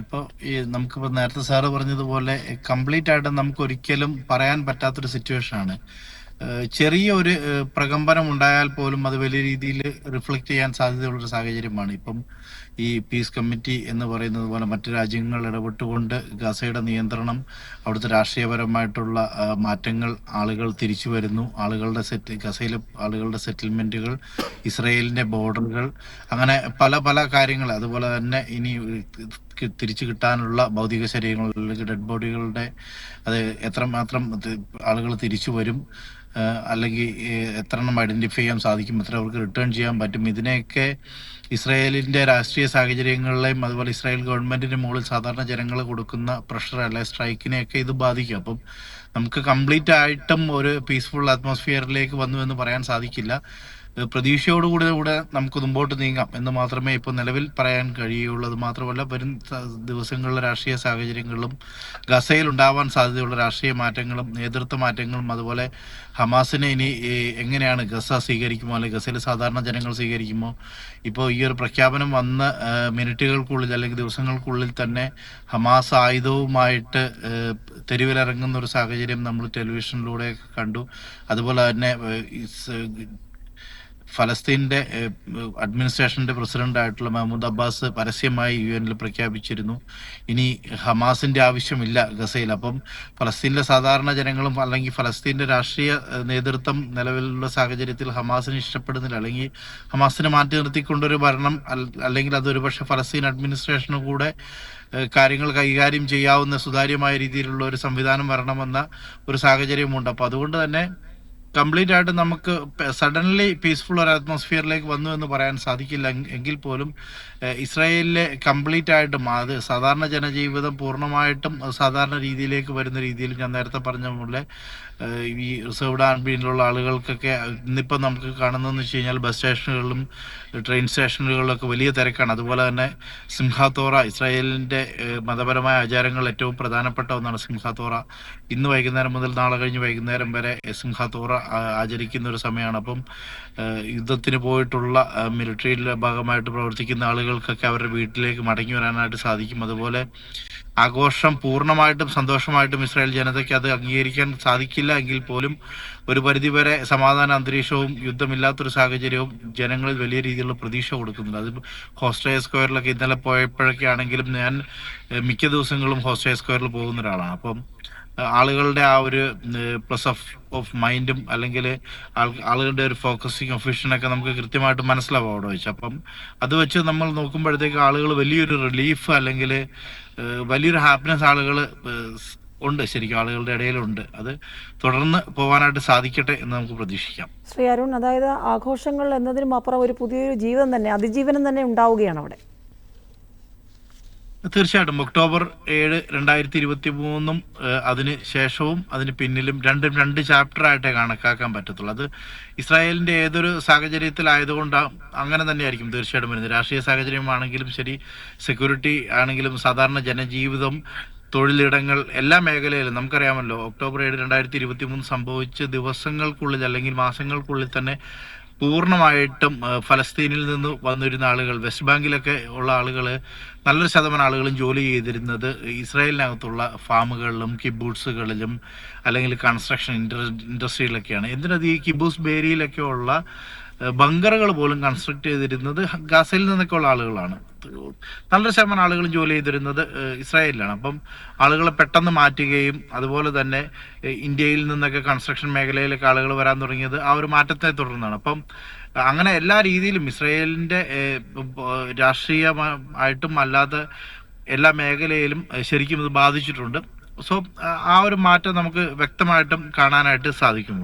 ഇപ്പോൾ ഈ നമുക്കിപ്പോൾ നേരത്തെ സാറ് പറഞ്ഞതുപോലെ കംപ്ലീറ്റ് ആയിട്ട് നമുക്ക് ഒരിക്കലും പറയാൻ പറ്റാത്തൊരു ഏഹ് ചെറിയ ഒരു പ്രകമ്പനം ഉണ്ടായാൽ പോലും അത് വലിയ രീതിയിൽ റിഫ്ലക്ട് ചെയ്യാൻ സാധ്യതയുള്ളൊരു സാഹചര്യമാണ്. ഇപ്പം ഈ പീസ് കമ്മിറ്റി എന്ന് പറയുന്നത് പോലെ മറ്റു രാജ്യങ്ങൾ ഇടപെട്ടുകൊണ്ട് ഗസയുടെ നിയന്ത്രണം അവിടുത്തെ രാഷ്ട്രീയപരമായിട്ടുള്ള മാറ്റങ്ങൾ ആളുകൾ തിരിച്ചു വരുന്നു. ആളുകളുടെ സെറ്റ് ഗസയിലെ ആളുകളുടെ സെറ്റിൽമെന്റുകൾ ഇസ്രയേലിന്റെ ബോർഡറുകൾ അങ്ങനെ പല പല കാര്യങ്ങൾ. അതുപോലെ തന്നെ ഇനി തിരിച്ചു കിട്ടാനുള്ള ഭൗതിക ശരീരങ്ങൾ അല്ലെങ്കിൽ ഡെഡ് ബോഡികളുടെ അത് എത്രമാത്രം ആളുകൾ തിരിച്ചു വരും അല്ലെങ്കിൽ എത്ര എണ്ണം ഐഡന്റിഫൈ ചെയ്യാൻ സാധിക്കും എത്ര അവർക്ക് റിട്ടേൺ ചെയ്യാൻ പറ്റും ഇതിനെയൊക്കെ ഇസ്രായേലിന്റെ രാഷ്ട്രീയ സാഹചര്യങ്ങളിലെയും അതുപോലെ ഇസ്രായേൽ ഗവൺമെന്റിന്റെ മുകളിൽ സാധാരണ ജനങ്ങൾ കൊടുക്കുന്ന പ്രഷർ അല്ലെ സ്ട്രൈക്കിനെയൊക്കെ ഇത് ബാധിക്കും. അപ്പം നമുക്ക് കംപ്ലീറ്റ് ആയിട്ടും ഒരു പീസ്ഫുൾ അറ്റ്മോസ്ഫിയറിലേക്ക് വന്നു എന്ന് പറയാൻ സാധിക്കില്ല. പ്രതീക്ഷയോടുകൂടി കൂടെ നമുക്ക് മുമ്പോട്ട് നീങ്ങാം എന്ന് മാത്രമേ ഇപ്പോൾ നിലവിൽ പറയാൻ കഴിയുള്ളൂ. അത് മാത്രമല്ല വരും ദിവസങ്ങളിലെ രാഷ്ട്രീയ സാഹചര്യങ്ങളിലും ഗസയിൽ ഉണ്ടാവാൻ സാധ്യതയുള്ള രാഷ്ട്രീയ മാറ്റങ്ങളും നേതൃത്വ മാറ്റങ്ങളും അതുപോലെ ഹമാസിനെ ഇനി എങ്ങനെയാണ് ഗസ സ്വീകരിക്കുമോ? അല്ലെങ്കിൽ ഗസയിൽ സാധാരണ ജനങ്ങൾ സ്വീകരിക്കുമോ? ഇപ്പോൾ ഈ ഒരു പ്രഖ്യാപനം വന്ന മിനിറ്റുകൾക്കുള്ളിൽ അല്ലെങ്കിൽ ദിവസങ്ങൾക്കുള്ളിൽ തന്നെ ഹമാസ് ആയുധവുമായിട്ട് തെരുവിലിറങ്ങുന്ന ഒരു സാഹചര്യം നമ്മൾ ടെലിവിഷനിലൂടെ കണ്ടു. അതുപോലെ തന്നെ ഏഹ് അഡ്മിനിസ്ട്രേഷന്റെ ആയിട്ടുള്ള മഹമ്മൂദ് അബ്ബാസ് പരസ്യമായി യു എനിൽ പ്രഖ്യാപിച്ചിരുന്നു. ഇനി ഹമാസിന്റെ ആവശ്യമില്ല ഗസയിൽ. അപ്പം ഫലസ്തീനിലെ സാധാരണ ജനങ്ങളും അല്ലെങ്കിൽ ഫലസ്തീന്റെ രാഷ്ട്രീയ നേതൃത്വം നിലവിലുള്ള സാഹചര്യത്തിൽ ഹമാസിനെ ഇഷ്ടപ്പെടുന്നില്ല. അല്ലെങ്കിൽ ഹമാസിനെ മാറ്റി നിർത്തിക്കൊണ്ടൊരു ഭരണം അല്ലെങ്കിൽ അത് ഒരുപക്ഷെ ഫലസ്തീൻ അഡ്മിനിസ്ട്രേഷന് കൂടെ കാര്യങ്ങൾ കൈകാര്യം ചെയ്യാവുന്ന സുതാര്യമായ രീതിയിലുള്ള ഒരു സംവിധാനം വരണമെന്ന ഒരു സാഹചര്യമുണ്ട് അപ്പൊ അതുകൊണ്ട് തന്നെ കംപ്ലീറ്റ് ആയിട്ട് നമുക്ക് സഡൻലി പീസ്ഫുൾ ഒരു അറ്റ്മോസ്ഫിയറിലേക്ക് വന്നു എന്ന് പറയാൻ സാധിക്കില്ല. എങ്- എങ്കിൽ പോലും ഇസ്രായേലിലെ കംപ്ലീറ്റ് ആയിട്ടും അത് സാധാരണ ജനജീവിതം പൂർണമായിട്ടും സാധാരണ രീതിയിലേക്ക് വരുന്ന രീതിയിൽ ഞാൻ നേരത്തെ പറഞ്ഞ പോലെ ഈ റിസർവ്ഡ് ആർമിയിലുള്ള ആളുകൾക്കൊക്കെ ഇന്നിപ്പം നമുക്ക് കാണുന്നതെന്ന് വെച്ച് കഴിഞ്ഞാൽ ബസ് സ്റ്റേഷനുകളിലും ട്രെയിൻ സ്റ്റേഷനുകളിലൊക്കെ വലിയ തിരക്കാണ്. അതുപോലെ തന്നെ സിംഹാത്തോറ ഇസ്രായേലിന്റെ മതപരമായ ആചാരങ്ങൾ ഏറ്റവും പ്രധാനപ്പെട്ട ഒന്നാണ് സിംഹാത്തോറ. ഇന്ന് വൈകുന്നേരം മുതൽ നാളെ കഴിഞ്ഞ് വൈകുന്നേരം വരെ സിംഹാത്തോറ ആചരിക്കുന്ന ഒരു സമയമാണ്. അപ്പം യുദ്ധത്തിന് പോയിട്ടുള്ള മിലിറ്ററിയിലെ ഭാഗമായിട്ട് പ്രവർത്തിക്കുന്ന ആളുകൾക്കൊക്കെ അവരുടെ വീട്ടിലേക്ക് മടങ്ങി വരാനായിട്ട് സാധിക്കും. അതുപോലെ ആഘോഷം പൂർണമായിട്ടും സന്തോഷമായിട്ടും ഇസ്രായേൽ ജനതയ്ക്ക് അത് അംഗീകരിക്കാൻ സാധിക്കില്ല എങ്കിൽ പോലും ഒരു പരിധിവരെ സമാധാന അന്തരീക്ഷവും യുദ്ധമില്ലാത്തൊരു സാഹചര്യവും ജനങ്ങളിൽ വലിയ രീതിയിലുള്ള പ്രതീക്ഷ കൊടുക്കുന്നുണ്ട്. അത് ഹോസ്റ്റേ സ്ക്വയറിലൊക്കെ ഇന്നലെ പോയപ്പോഴൊക്കെ ആണെങ്കിലും ഞാൻ മിക്ക ദിവസങ്ങളും ഹോസ്റ്റേ സ്ക്വയറിൽ പോകുന്ന ഒരാളാണ്. അപ്പം ആളുകളുടെ ആ ഒരു പ്ലസ് ഓഫ് ഓഫ് മൈൻഡും അല്ലെങ്കിൽ ആളുകളുടെ ഒരു ഫോക്കസിങ് ഒഫീഷനൊക്കെ നമുക്ക് കൃത്യമായിട്ട് മനസ്സിലാവും അവിടെ വെച്ച്. അപ്പം അത് വെച്ച് നമ്മൾ നോക്കുമ്പോഴത്തേക്ക് ആളുകൾ വലിയൊരു റിലീഫ് അല്ലെങ്കിൽ വലിയൊരു ഹാപ്പിനെസ് ആളുകൾ ഉണ്ട്. ശരിക്കും ആളുകളുടെ ഇടയിലുണ്ട്. അത് തുടർന്ന് പോകാനായിട്ട് സാധിക്കട്ടെ എന്ന് നമുക്ക് പ്രതീക്ഷിക്കാം. ശ്രീ അരുൺ അതായത് ആഘോഷങ്ങൾ എന്നതിനും അപ്പുറം ഒരു പുതിയൊരു ജീവിതം തന്നെ അതിജീവനം തന്നെ ഉണ്ടാവുകയാണ് അവിടെ. തീർച്ചയായിട്ടും. ഒക്ടോബർ ഏഴ് രണ്ടായിരത്തി ഇരുപത്തി മൂന്നും അതിന് ശേഷവും അതിന് പിന്നിലും രണ്ടും രണ്ട് ചാപ്റ്റർ ആയിട്ടേ കണക്കാക്കാൻ പറ്റത്തുള്ളൂ. അത് ഇസ്രായേലിന്റെ ഏതൊരു സാഹചര്യത്തിലായതുകൊണ്ട് അങ്ങനെ തന്നെയായിരിക്കും തീർച്ചയായിട്ടും വരുന്നത്. രാഷ്ട്രീയ സാഹചര്യമാണെങ്കിലും ശരി സെക്യൂരിറ്റി ആണെങ്കിലും സാധാരണ ജനജീവിതം തൊഴിലിടങ്ങൾ എല്ലാ മേഖലയിലും നമുക്കറിയാമല്ലോ ഒക്ടോബർ ഏഴ് രണ്ടായിരത്തി ഇരുപത്തി മൂന്ന് സംഭവിച്ച ദിവസങ്ങൾക്കുള്ളിൽ അല്ലെങ്കിൽ മാസങ്ങൾക്കുള്ളിൽ തന്നെ പൂർണമായിട്ടും ഫലസ്തീനിൽ നിന്ന് വന്നിരുന്ന ആളുകൾ വെസ്റ്റ് ബാങ്കിലൊക്കെ ഉള്ള ആളുകൾ നല്ലൊരു ശതമാനം ആളുകളും ജോലി ചെയ്തിരുന്നത് ഇസ്രായേലിനകത്തുള്ള ഫാമുകളിലും കിബൂട്ട്സുകളിലും അല്ലെങ്കിൽ കൺസ്ട്രക്ഷൻ ഇൻഡ ഇൻഡസ്ട്രിയിലൊക്കെയാണ് എന്തിനത് ഈ കിബൂസ് ബേരിയിലൊക്കെ ഉള്ള ബങ്കറുകൾ പോലും കൺസ്ട്രക്ട് ചെയ്തിരുന്നത് ഗസയിൽ നിന്നൊക്കെ ഉള്ള ആളുകളാണ്. നല്ലൊരു ശതമാനം ആളുകളും ജോലി ചെയ്തിരുന്നത് ഇസ്രായേലിലാണ്. അപ്പം ആളുകളെ പെട്ടെന്ന് മാറ്റുകയും അതുപോലെ തന്നെ ഇന്ത്യയിൽ നിന്നൊക്കെ കൺസ്ട്രക്ഷൻ മേഖലയിലേക്ക് ആളുകൾ വരാൻ തുടങ്ങിയത് ആ ഒരു മാറ്റത്തെ തുടർന്നാണ്. അപ്പം അങ്ങനെ എല്ലാ രീതിയിലും ഇസ്രായേലിന്റെ രാഷ്ട്രീയമായിട്ടും അല്ലാത്ത എല്ലാ മേഖലയിലും ശരിക്കും ഇത് ബാധിച്ചിട്ടുണ്ട്. സോ ആ ഒരു മാറ്റം നമുക്ക് വ്യക്തമായിട്ടും കാണാനായിട്ട് സാധിക്കുന്നു